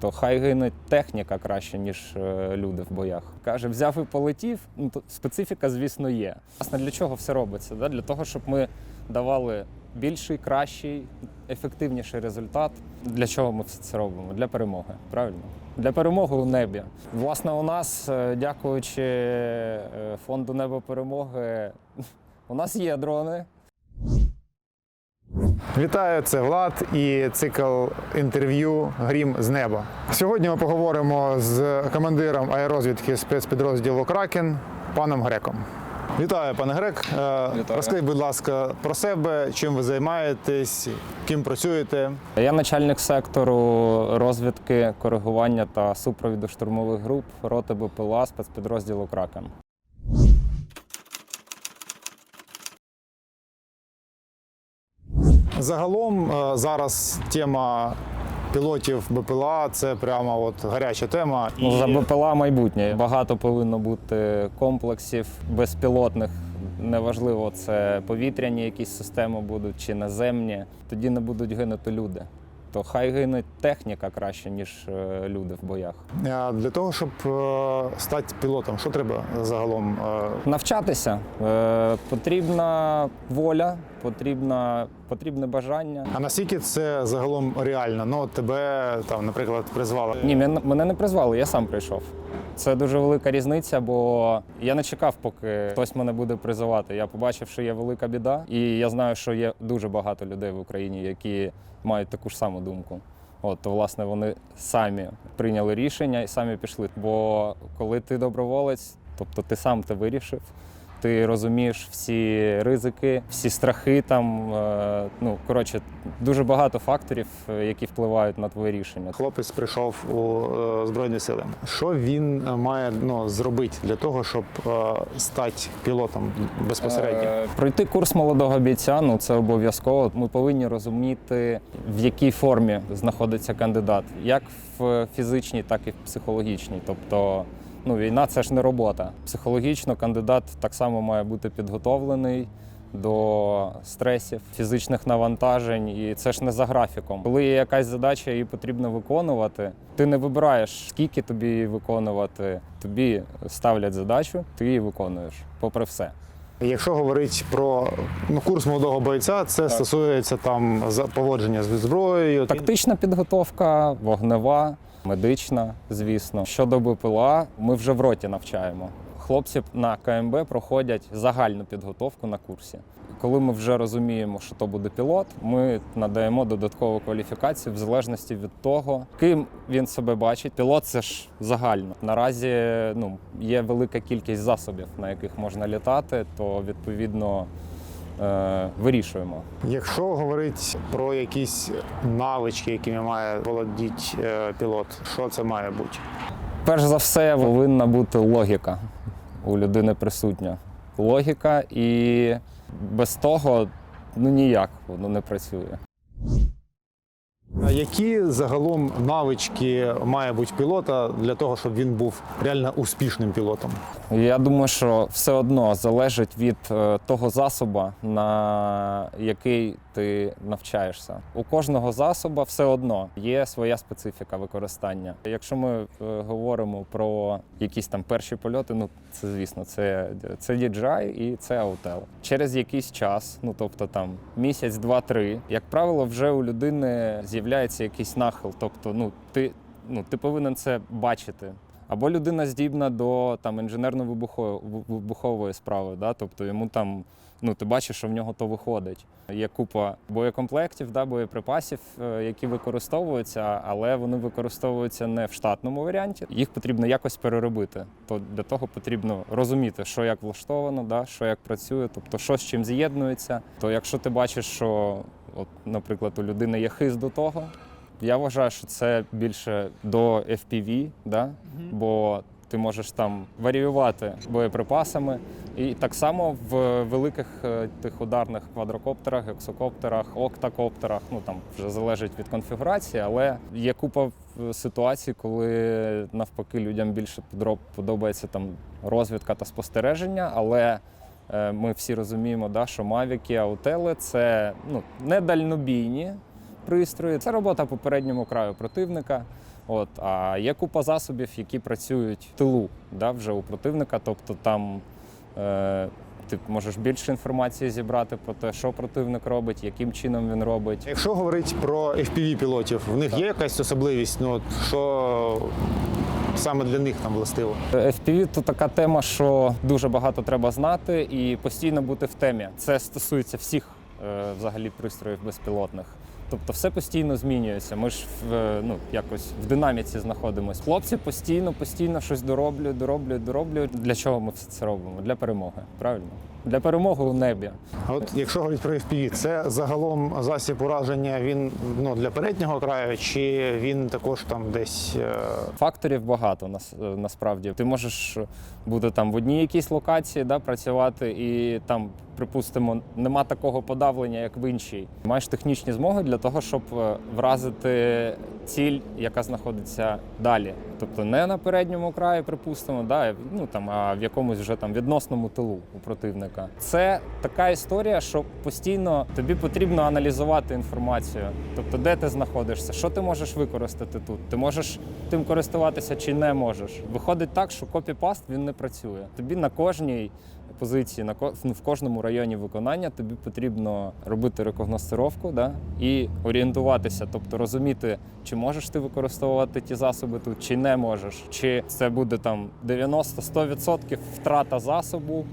то хай гине техніка краще, ніж е, люди в боях. Каже, взяв і полетів. Ну специфіка, звісно, є. Власне, для чого все робиться? Да? Для того, щоб ми давали більший, кращий, ефективніший результат. Для чого ми все це робимо? Для перемоги. Правильно? Для перемоги у небі. Власне, у нас, е, дякуючи е, фонду Небо перемоги, у нас є дрони. Вітаю, це Влад і цикл інтерв'ю Грім з неба. Сьогодні ми поговоримо з командиром аеророзвідки спецпідрозділу Кракен паном Греком. Вітаю, пане Грек. Е, Розкажіть, будь ласка, про себе, чим ви займаєтесь, ким працюєте. Я начальник сектору розвідки, коригування та супровіду штурмових груп роти БПЛА спецпідрозділу Кракен. Загалом е, зараз тема пілотів БПЛА це прямо от гаряча тема. Ну, за БПЛА майбутнє. Багато повинно бути комплексів безпілотних. Неважливо, це повітряні якісь системи будуть чи наземні. Тоді не будуть гинути люди. То хай гине техніка краще, ніж е, люди в боях. Е, Для того, щоб е, стати пілотом, що треба загалом? Е, Навчатися е, потрібна воля, потрібна, потрібне бажання. А наскільки це загалом реально? Ну, тебе там, наприклад, призвали. Ні, мен- мене не призвали, я сам прийшов. Це дуже велика різниця, бо я не чекав, поки хтось мене буде призивати. Я побачив, що є велика біда, і я знаю, що є дуже багато людей в Україні, які мають таку ж саму думку. От, то, власне, вони самі прийняли рішення і самі пішли. Бо коли ти доброволець, тобто ти сам це вирішив, ти розумієш всі ризики, всі страхи там. Е, ну, коротше, дуже багато факторів, е, які впливають на твоє рішення. Хлопець прийшов у е, Збройні Сили. Що він має ну, зробити для того, щоб стати пілотом безпосередньо? Пройти курс молодого бійця ну це обов'язково. Ми повинні розуміти, в якій формі знаходиться кандидат, як в фізичній, так і в психологічній. Тобто, ну війна це ж не робота. Психологічно кандидат так само має бути підготовлений. До стресів, фізичних навантажень, і це ж не за графіком. Коли є якась задача, її потрібно виконувати. Ти не вибираєш, скільки тобі її виконувати. Тобі ставлять задачу, ти її виконуєш, попри все. Якщо говорити про ну, курс молодого бойця, це стосується там поводження з зброєю. Тактична підготовка, вогнева, медична, звісно. Щодо БПЛА, ми вже в роті навчаємо. Хлопці на КМБ проходять загальну підготовку на курсі. Коли ми вже розуміємо, що то буде пілот, ми надаємо додаткову кваліфікацію в залежності від того, ким він себе бачить. Пілот це ж загально. Наразі ну, є велика кількість засобів, на яких можна літати, то відповідно вирішуємо. Якщо говорити про якісь навички, якими має володіти е, пілот, що це має бути? Перш за все, повинна бути логіка у людини присутня. Логіка, і без того ну ніяк воно не працює. Які загалом навички має бути пілота для того, щоб він був реально успішним пілотом? Я думаю, що все одно залежить від е, того засобу, на який ти навчаєшся. У кожного засоба все одно є своя специфіка використання. Якщо ми е, говоримо про якісь там перші польоти, ну це звісно, це, це DJI і це AUTEL. Через якийсь час, ну тобто там місяць, два-три, як правило, вже у людини з'являється якийсь нахил. Тобто, ну ти, ну ти повинен це бачити. Або людина здібна до там інженерно-вибухової справи, да? тобто йому там, ну ти бачиш, що в нього то виходить. Є купа боєкомплектів, да, боєприпасів, е, які використовуються, але вони використовуються не в штатному варіанті. Їх потрібно якось переробити. То для того потрібно розуміти, що як влаштовано, да, що як працює, тобто що з чим з'єднується. То якщо ти бачиш, що, от, наприклад, у людини є хист до того, я вважаю, що це більше до FPV, да? бо ти можеш там варіювати боєприпасами. І так само в великих е, тих ударних квадрокоптерах, гексокоптерах, октакоптерах, ну там вже залежить від конфігурації, але є купа е, ситуацій, коли навпаки людям більше подобається там розвідка та спостереження, але е, ми всі розуміємо, да, що мавіки, аутели це ну, не дальнобійні пристрої. Це робота по передньому краю противника. От, а є купа засобів, які працюють в тилу да, вже у противника. Тобто там ти можеш більше інформації зібрати про те, що противник робить, яким чином він робить. Якщо говорити про fpv пілотів, в них є якась особливість, ну от що саме для них там властиво? FPV – то така тема, що дуже багато треба знати і постійно бути в темі. Це стосується всіх е, взагалі пристроїв безпілотних. Тобто все постійно змінюється. Ми ж в, е, ну, якось в динаміці знаходимося. Хлопці постійно, постійно щось дороблюють, дороблюють, дороблюють. Для чого ми все це робимо? Для перемоги. Правильно? Для перемоги у небі. А от якщо говорити про FPV, це загалом засіб ураження він ну, для переднього краю, чи він також там десь. е, Факторів багато нас, е, насправді. Ти можеш бути там в одній якійсь локації, да, працювати, і там, припустимо, нема такого подавлення, як в іншій. Маєш технічні змоги для того, щоб е, вразити ціль, яка знаходиться далі. Тобто не на передньому краї, припустимо, да, ну, там, а в якомусь вже там відносному тилу у противника. Це така історія, що постійно тобі потрібно аналізувати інформацію. Тобто, де ти знаходишся, що ти можеш використати тут. Ти можеш тим користуватися чи не можеш. Виходить так, що копіпаст він не працює. Тобі на кожній позиції, на ну, в кожному районі виконання тобі потрібно робити рекогностировку да, і орієнтуватися, тобто розуміти, чи можеш ти використовувати ті засоби тут, чи не можеш, чи це буде там 90-100% втрата засобу,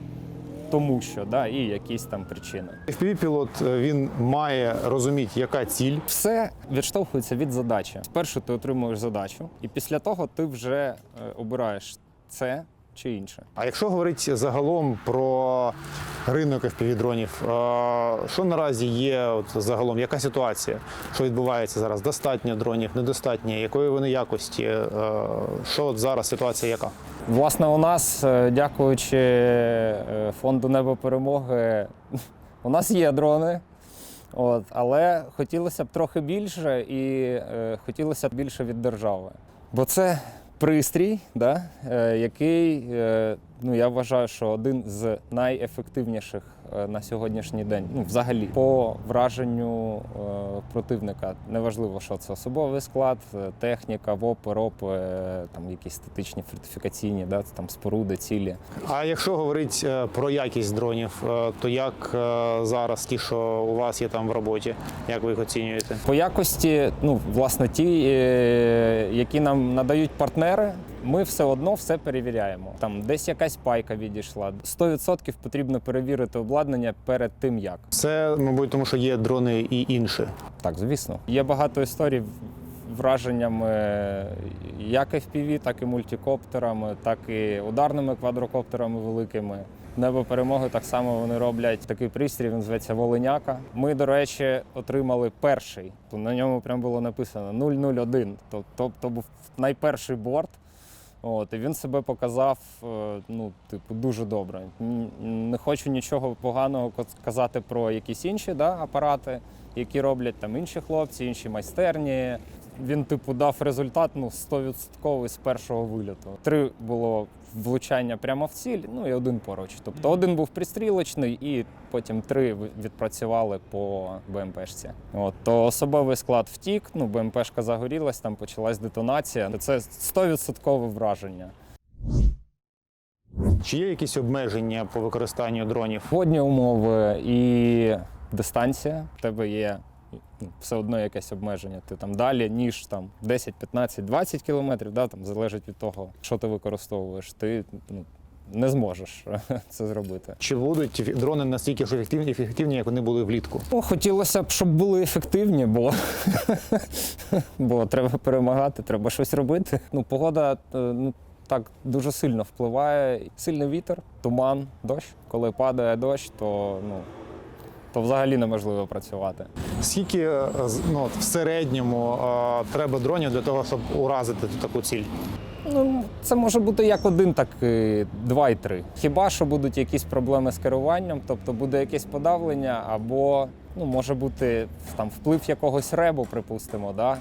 тому що да, і якісь там причини. fpv пілот він має розуміти, яка ціль. Все відштовхується від задачі. Спершу ти отримуєш задачу, і після того ти вже е, обираєш це чи інше. А якщо говорити загалом про ринок FPV-дронів, е, що наразі є от загалом, яка ситуація? Що відбувається зараз? Достатньо дронів, недостатньо, якої вони якості? Е, Що от зараз ситуація яка? Власне, у нас, е, дякуючи фонду Небо перемоги, у нас є дрони. От, але хотілося б трохи більше і е, хотілося б більше від держави. Бо це пристрій, да, е, який, е, ну, я вважаю, що один з найефективніших е, на сьогоднішній день, ну, взагалі, по враженню е, противника. Неважливо, що це особовий склад, е, техніка, ВОПи, РОПи, е, там якісь статичні фортифікаційні, да, там споруди, цілі. А якщо говорити е, про якість дронів, е, то як е, зараз ті, що у вас є там в роботі, як ви їх оцінюєте? По якості, ну, власне, ті, е, які нам надають партнери, ми все одно все перевіряємо. Там десь якась пайка відійшла. 100% потрібно перевірити обладнання перед тим, як. Це, мабуть, тому що є дрони і інші. Так, звісно. Є багато історій враженнями як FPV, так і мультикоптерами, так і ударними квадрокоптерами великими. Небо перемоги так само вони роблять такий пристрій, він зветься Волиняка. Ми, до речі, отримали перший. На ньому прям було написано 001. То- Тобто був найперший борт. От, і він себе показав е, ну, типу, дуже добре. Не хочу нічого поганого казати про якісь інші да, апарати, які роблять там інші хлопці, інші майстерні. Він, типу, дав результат ну, 100% з першого виліту. Три було влучання прямо в ціль, ну і один поруч. Тобто один був пристрілочний, і потім три відпрацювали по БМПшці. От, то особовий склад втік, ну, БМПшка загорілась, там почалась детонація. Це 100% враження. Чи є якісь обмеження по використанню дронів? Водні умови і дистанція. В тебе є все одно якесь обмеження. Ти там далі, ніж там 10, 15, 20 кілометрів, да, там залежить від того, що ти використовуєш. Ти ну, не зможеш це зробити. Чи будуть дрони настільки ж ефективні, ефективні, як вони були влітку? Ну, хотілося б, щоб були ефективні, бо, бо треба перемагати, треба щось робити. Ну, погода е, ну, так дуже сильно впливає. Сильний вітер, туман, дощ. Коли падає дощ, то, ну, то взагалі неможливо працювати. Скільки е, ну, в середньому е, треба дронів для того, щоб уразити таку ціль? Ну, це може бути як один, так і два і три. Хіба що будуть якісь проблеми з керуванням, тобто буде якесь подавлення, або ну, може бути там вплив якогось ребу, припустимо, да,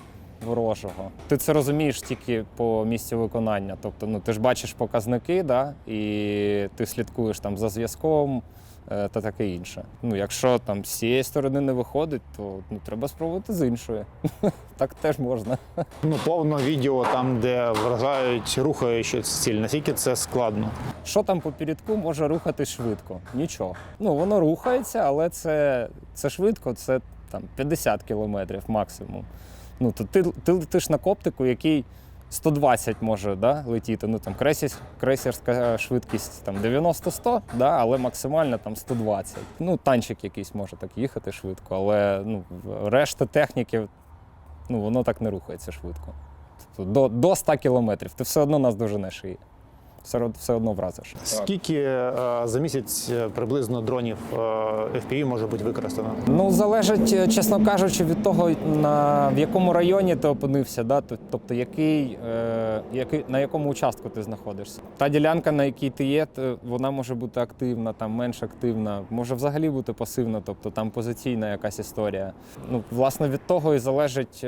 ворожого. Ти це розумієш тільки по місцю виконання. Тобто, ну ти ж бачиш показники, да, і ти слідкуєш там за зв'язком, та таке інше. Ну, якщо там з цієї сторони не виходить, то ну, треба спробувати з іншої. Так теж можна. Ну, повно відео там, де вражають рухаючи ціль. Наскільки це складно? Що там по передку може рухатись швидко? Нічого. Ну воно рухається, але це, це швидко, це там 50 кілометрів максимум. Ну то ти, ти летиш на коптику, який 120 може да, летіти. Ну там крейсер, крейсерська швидкість там 90-100, да, але максимально там 120. Ну, танчик якийсь може так їхати швидко, але ну, решта техніки, ну воно так не рухається швидко. Тобто до, до 100 кілометрів ти все одно нас доженеш і все, все одно вразиш. Скільки е, за місяць е, приблизно дронів е, FPV може бути використано? Ну, залежить, чесно кажучи, від того, на, в якому районі ти опинився, да? тобто який, який, на якому участку ти знаходишся. Та ділянка, на якій ти є, вона може бути активна, там менш активна, може взагалі бути пасивна, тобто там позиційна якась історія. Ну, власне, від того і залежить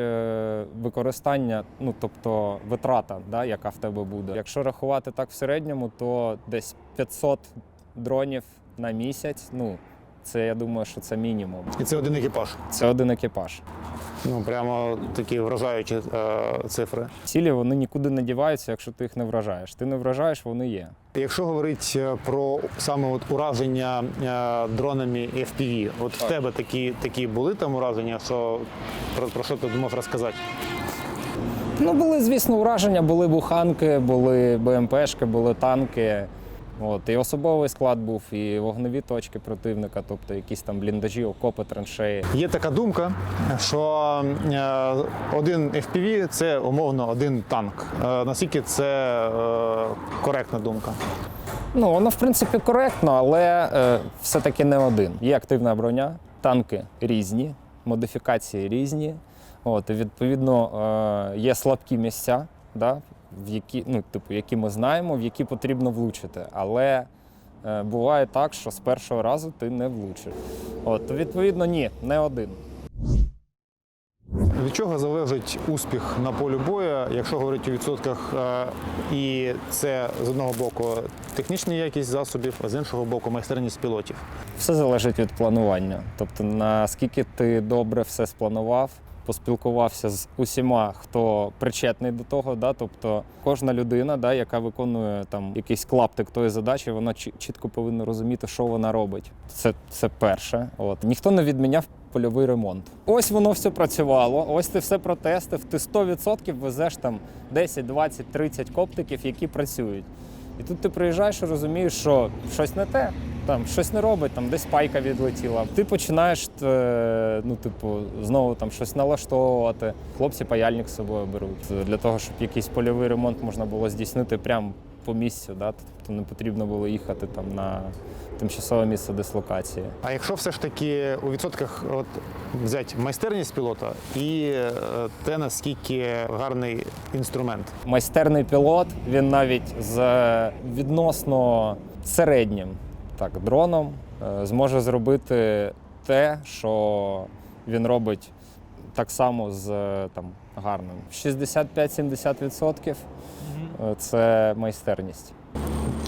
використання, ну тобто витрата, да, яка в тебе буде. Якщо рахувати так в середньому, то десь 500 дронів на місяць. Ну, це я думаю, що це мінімум. І це один екіпаж. Це один екіпаж. Ну прямо такі вражаючі е, цифри. Цілі вони нікуди не діваються, якщо ти їх не вражаєш. Ти не вражаєш, вони є. Якщо говорити про саме от ураження е, дронами FPV, от в тебе такі, такі були там ураження, що про, про що ти можеш розказати? Ну, були, звісно, ураження, були буханки, були БМПшки, були танки. От, і особовий склад був, і вогневі точки противника, тобто якісь там бліндажі, окопи, траншеї. Є така думка, що е, один FPV – це умовно один танк. Е, наскільки це е, коректна думка? Ну, воно, в принципі, коректно, але е, все-таки не один. Є активна броня, танки різні, модифікації різні. От, і відповідно, е, є слабкі місця, да, в які, ну, типу, які ми знаємо, в які потрібно влучити. Але е, буває так, що з першого разу ти не влучиш. От, відповідно, ні, не один. Від чого залежить успіх на полі бою, якщо говорити у відсотках, е, і це з одного боку технічна якість засобів, а з іншого боку майстерність пілотів. Все залежить від планування. Тобто, наскільки ти добре все спланував, поспілкувався з усіма, хто причетний до того. Да? Тобто кожна людина, да, яка виконує там якийсь клаптик тої задачі, вона чі- чітко повинна розуміти, що вона робить. Це, це перше. От. Ніхто не відміняв польовий ремонт. Ось воно все працювало, ось ти все протестив, ти 100% везеш там 10, 20, 30 коптиків, які працюють. І тут ти приїжджаєш і розумієш, що щось не те, там щось не робить, там десь пайка відлетіла. Ти починаєш е, ну, типу, знову там щось налаштовувати. Хлопці паяльник з собою беруть для того, щоб якийсь польовий ремонт можна було здійснити прямо по місцю. Да? Тобто не потрібно було їхати там на тимчасове місце дислокації. А якщо все ж таки у відсотках от, взяти майстерність пілота і е, те, наскільки гарний інструмент. майстерний пілот, він навіть з відносно середнім так, дроном е, зможе зробити те, що він робить так само з е, там, гарним. 65-70% е, це майстерність.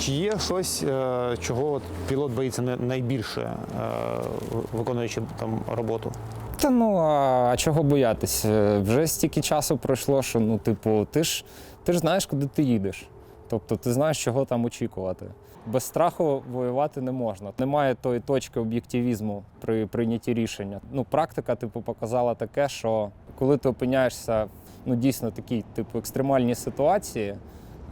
Чи є щось, е, чого пілот боїться найбільше, е, виконуючи там роботу? Та ну а чого боятись? Вже стільки часу пройшло, що ну, типу, ти ж ти ж знаєш, куди ти їдеш. Тобто ти знаєш, чого там очікувати. Без страху воювати не можна. Немає тої точки об'єктивізму при прийнятті рішення. Ну, практика, типу, показала таке, що коли ти опиняєшся в ну, дійсно такій, типу, екстремальній ситуації,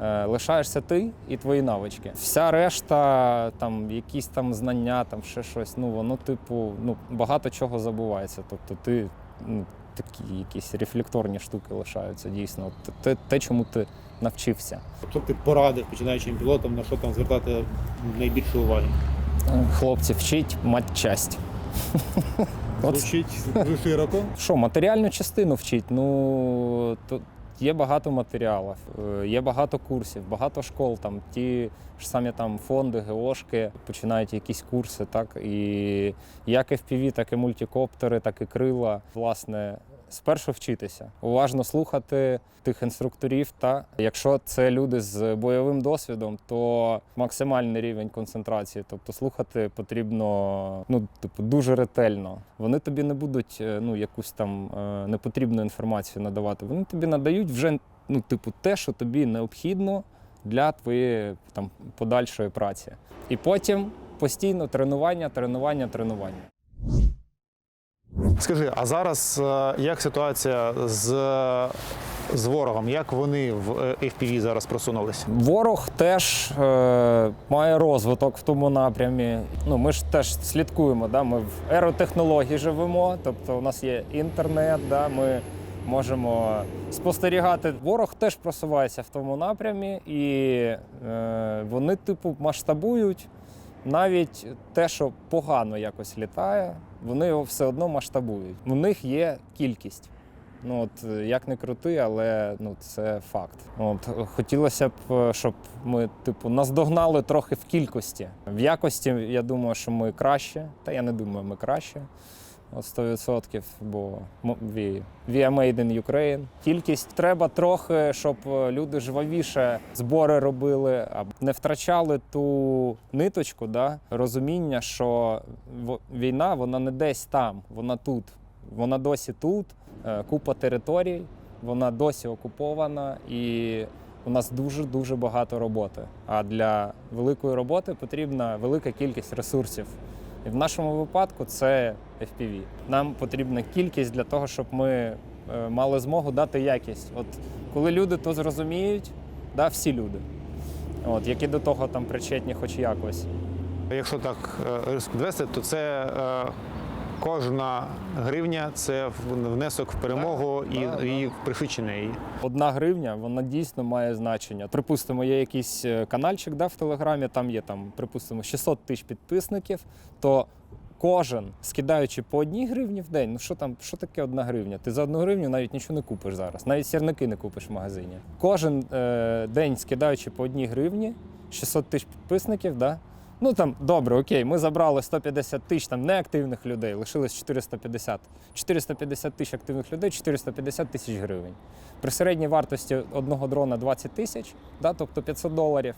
е, лишаєшся ти і твої навички. Вся решта, там, якісь там знання, там ще щось, ну воно, типу, ну, багато чого забувається. Тобто ти ну, такі якісь рефлекторні штуки лишаються дійсно. Те, те, чому ти навчився. Що ти порадив починаючим пілотам, на що там звертати найбільше уваги? Е, Хлопці, вчіть матчасть. От Дуже широко. Що, матеріальну частину вчить? Ну то є багато матеріалів, е, є багато курсів, багато школ. Там ті самі там фонди, ГОшки починають якісь курси, так і як FPV, так і мультикоптери, так і крила. Власне, спершу вчитися, уважно слухати тих інструкторів. Та якщо це люди з бойовим досвідом, то максимальний рівень концентрації, тобто слухати потрібно ну, типу, дуже ретельно. Вони тобі не будуть е, ну, якусь там е, непотрібну інформацію надавати. Вони тобі надають вже ну, типу, те, що тобі необхідно для твоєї там, подальшої праці. І потім постійно тренування, тренування, тренування. Скажи, а зараз е, як ситуація з, з ворогом? Як вони в е, FPV зараз просунулися? Ворог теж е, має розвиток в тому напрямі. Ну, ми ж теж слідкуємо. Да? Ми в еротехнології живемо, тобто у нас є інтернет, да? ми можемо спостерігати. Ворог теж просувається в тому напрямі, і е, вони, типу, масштабують навіть те, що погано якось літає, вони його все одно масштабують. У них є кількість. Ну от як не крути, але ну це факт. От хотілося б, е, щоб ми, типу, наздогнали трохи в кількості. В якості я думаю, що ми краще. Та я не думаю, ми краще. От 100%, бо we, we are made in Ukraine. Кількість треба трохи, щоб е, люди жвавіше збори робили, а не втрачали ту ниточку, да, розуміння, що війна вона не десь там, вона тут. Вона досі тут, е, купа територій, вона досі окупована і у нас дуже-дуже багато роботи. А для великої роботи потрібна велика кількість ресурсів. І в нашому випадку це FPV. Нам потрібна кількість для того, щоб ми е, мали змогу дати якість. От коли люди то зрозуміють, да, всі люди, от, які до того там причетні хоч якось. Якщо так е, риск підвести, то це е, кожна гривня це внесок в перемогу і, да, і пришвидшення її. Одна гривня вона дійсно має значення. Припустимо, є якийсь е, каналчик да, в Телеграмі, там є там, припустимо, 600 тисяч підписників, то кожен, скидаючи по одній гривні в день, ну що там, що таке одна гривня? Ти за одну гривню навіть нічого не купиш зараз, навіть сірники не купиш в магазині. Кожен е, день скидаючи по одній гривні, 600 тисяч підписників, да, Ну там добре, окей, ми забрали 150 тисяч там неактивних людей, лишилось 450. 450 тисяч активних людей, 450 тисяч гривень. При середній вартості одного дрона 20 тисяч, да, тобто 500 доларів.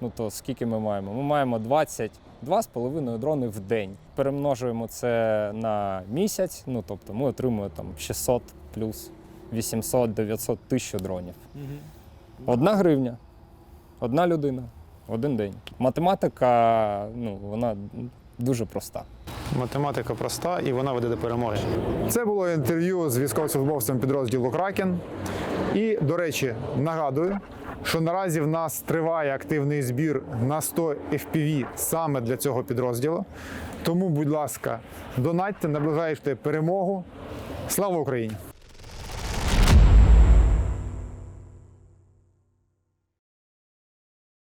Ну то скільки ми маємо? Ми маємо 22,5 дрони в день. Перемножуємо це на місяць. Ну тобто ми отримуємо там 600 плюс 800, 900 тисяч дронів. Одна гривня, одна людина, один день. Математика, ну, вона дуже проста. Математика проста і вона веде до перемоги. Це було інтерв'ю з військовослужбовцем підрозділу Кракен. І, до речі, нагадую, що наразі в нас триває активний збір на 100 FPV саме для цього підрозділу. Тому, будь ласка, донатьте, наближайте перемогу. Слава Україні!